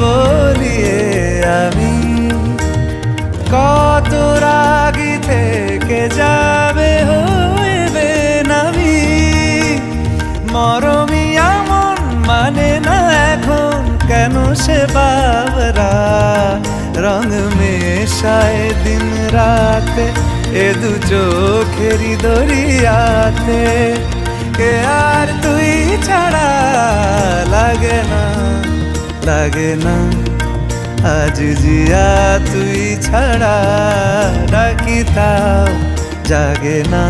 বলিয়ে আমি কত রাগি থেকে যাবে হইবে নামি। মরমি এমন মানে না এখন, কেন সে বাবরা? রং মেশায় দিন রাতে, এ দু চোখেরি দরিয়াতে। কে আর তুই ছাড়া লাগে না। আজ জিয়া তুই ছাড়া ডাকি তাও জাগে না।